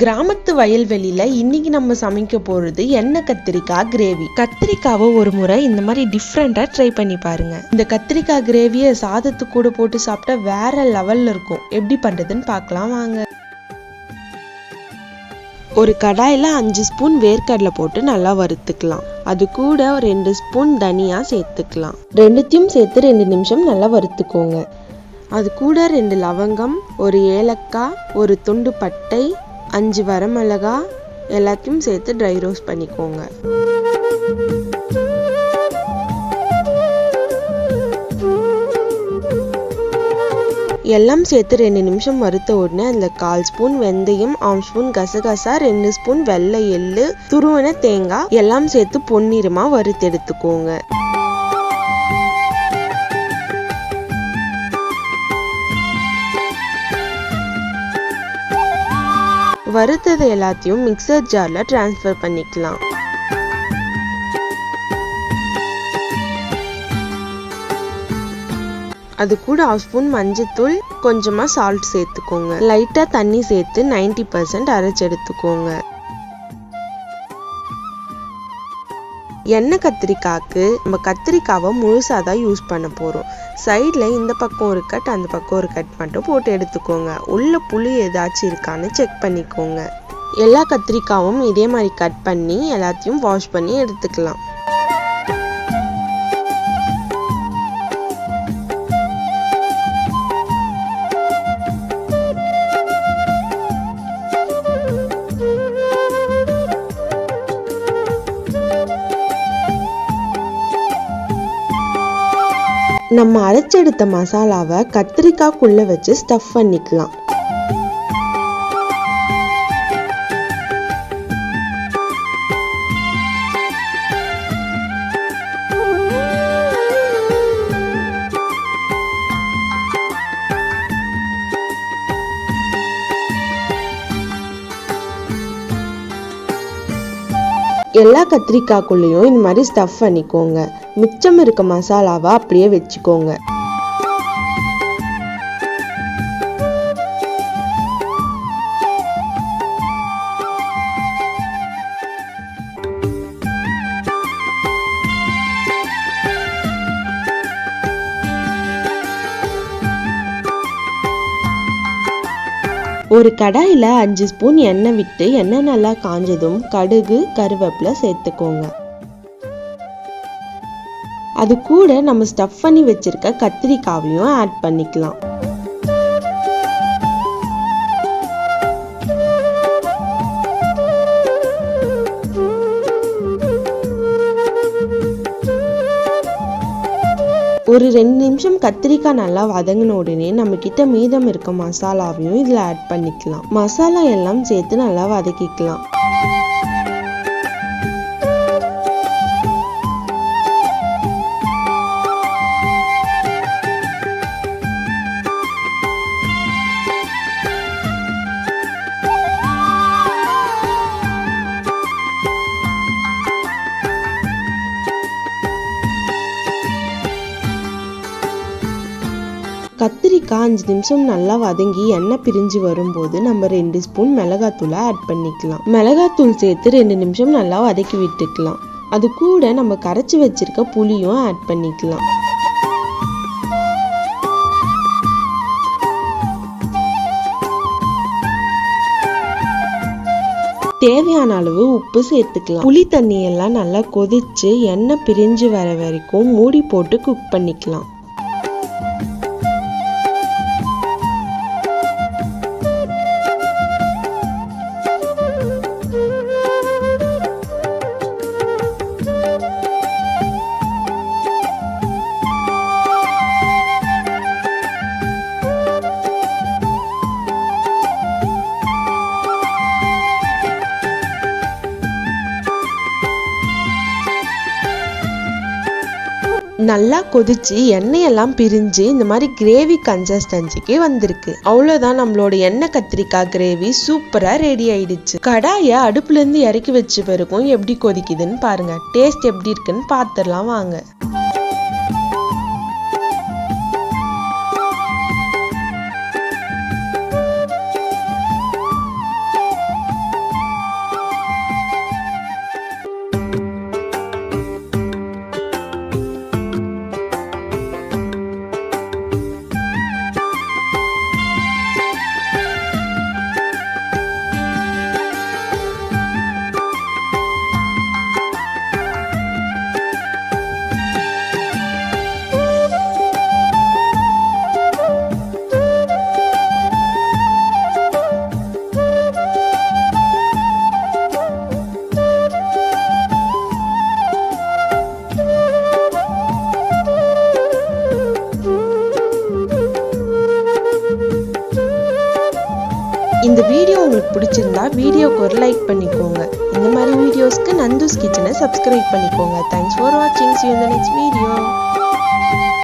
கிராமத்து வயல்வெளியில இன்னைக்கு நம்ம சமைக்க போறது எண்ணெய் கத்திரிக்காய் கிரேவி கத்திரிக்காவை ஒரு முறை இந்த மாதிரி டிஃப்ரெண்டா ட்ரை பண்ணி பாருங்க. இந்த கத்திரிக்காய் கிரேவியை சாதத்து கூட போட்டு சாப்பிட்டா வேற லெவல்ல இருக்கும். எப்படி பண்றதுன்னு பார்க்கலாம் வாங்க. ஒரு கடாயில் அஞ்சு ஸ்பூன் வேர்க்கடலை போட்டு நல்லா வறுத்துக்கலாம். அது கூட ரெண்டு ஸ்பூன் தனியா சேர்த்துக்கலாம். ரெண்டுத்தையும் சேர்த்து ரெண்டு நிமிஷம் நல்லா வறுத்துக்கோங்க. அது கூட ரெண்டு லவங்கம் ஒரு ஏலக்காய் ஒரு துண்டு பட்டை அஞ்சு வரமிளகா எல்லாத்தையும் சேர்த்து ட்ரை ரோஸ்ட் பண்ணிக்கோங்க. எல்லாம் சேர்த்து ரெண்டு நிமிஷம் வறுத்த உடனே அதில் கால் ஸ்பூன் வெந்தயம் ஆம் ஸ்பூன் கசகசா ரெண்டு ஸ்பூன் வெள்ளை எள்ளு துருவன தேங்காய் எல்லாம் சேர்த்து பொன்னிறமா வறுத்து எடுத்துக்கோங்க. வறுத்தது எல்லாத்தையும் மிக்சர் ஜாரில் ட்ரான்ஸ்ஃபர் பண்ணிக்கலாம். அது கூட ஹாஃப் ஸ்பூன் மஞ்சத்தூள் கொஞ்சமாக சால்ட் சேர்த்துக்கோங்க. லைட்டாக தண்ணி சேர்த்து நைன்டி பர்சன்ட் அரைச்சி எடுத்துக்கோங்க. எண்ணெய் கத்திரிக்காய்க்கு நம்ம கத்திரிக்காவை முழுசாக தான் யூஸ் பண்ண போகிறோம் சைடில் இந்த பக்கம் ஒரு கட் அந்த பக்கம் ஒரு கட் மட்டும் போட்டு எடுத்துக்கோங்க. உள்ள புளி ஏதாச்சும் இருக்கான்னு செக் பண்ணிக்கோங்க. எல்லா கத்திரிக்காவும் இதே மாதிரி கட் பண்ணி எல்லாத்தையும் வாஷ் பண்ணி எடுத்துக்கலாம். நம்ம அரைச்செடுத்த மசாலாவை கத்திரிக்காய்க்குள்ள வச்சு ஸ்டஃப் பண்ணிக்கலாம். எல்லா கத்திரிக்காய்க்குள்ளேயும் இந்த மாதிரி ஸ்டஃப் பண்ணிக்கோங்க. மிச்சம் இருக்க மசாலாவை அப்படியே வச்சுக்கோங்க. ஒரு கடாயில் அஞ்சு ஸ்பூன் எண்ணெய் விட்டு எண்ணெய் நல்லா காஞ்சதும் கடுகு கருவேப்பிலை சேர்த்துக்கோங்க. அது கூட நம்ம ஸ்டஃப் பண்ணி வச்சிருக்க கத்திரிக்காவையும் ஆட் பண்ணிக்கலாம். ஒரு ரெண்டு நிமிஷம் கத்திரிக்காய் நல்லா வதங்கின உடனே நம்ம கிட்ட மீதம் இருக்க மசாலாவையும் இதில் ஆட் பண்ணிக்கலாம். மசாலா எல்லாம் சேர்த்து நல்லா வதக்கிக்கலாம். கத்திரிக்காய் நிமிஷம் நல்லா வதங்கி எண்ணெய் பிரிஞ்சு வரும்போது நம்ம ரெண்டு ஸ்பூன் மிளகாத்தூளை ஆட் பண்ணிக்கலாம். மிளகாத்தூள் சேர்த்து ரெண்டு நிமிஷம் நல்லா வதக்கி விட்டுக்கலாம். அது கூட நம்ம கரைச்சி வச்சிருக்க புளியும் ஆட் பண்ணிக்கலாம். தேவையான அளவு உப்பு சேர்த்துக்கலாம். புளி தண்ணியெல்லாம் நல்லா கொதிச்சு எண்ணெய் பிரிஞ்சு வர வரைக்கும் மூடி போட்டு குக் பண்ணிக்கலாம். நல்லா கொதிச்சு எண்ணெயெல்லாம் பிரிஞ்சு இந்த மாதிரி கிரேவி கன்சிஸ்டன்சிக்கு வந்திருக்கு. அவ்வளோதான் நம்மளோட எண்ணெய் கத்திரிக்காய் கிரேவி சூப்பராக ரெடி ஆயிடுச்சு. கடாயை அடுப்புலேருந்து இறக்கி வச்ச பிறகும் எப்படி கொதிக்குதுன்னு பாருங்க. டேஸ்ட் எப்படி இருக்குன்னு பார்த்துடலாம் வாங்க. இந்த வீடியோ உங்களுக்கு பிடிச்சிருந்தா வீடியோக்கு ஒரு லைக் பண்ணிக்கோங்க. இந்த மாதிரி வீடியோஸ்க்கு நந்தூஸ் கிச்சனை சப்ஸ்கிரைப் பண்ணிக்கோங்க. தேங்க்ஸ் ஃபார் வாட்சிங் சி இந்த நெக்ஸ்ட் வீடியோ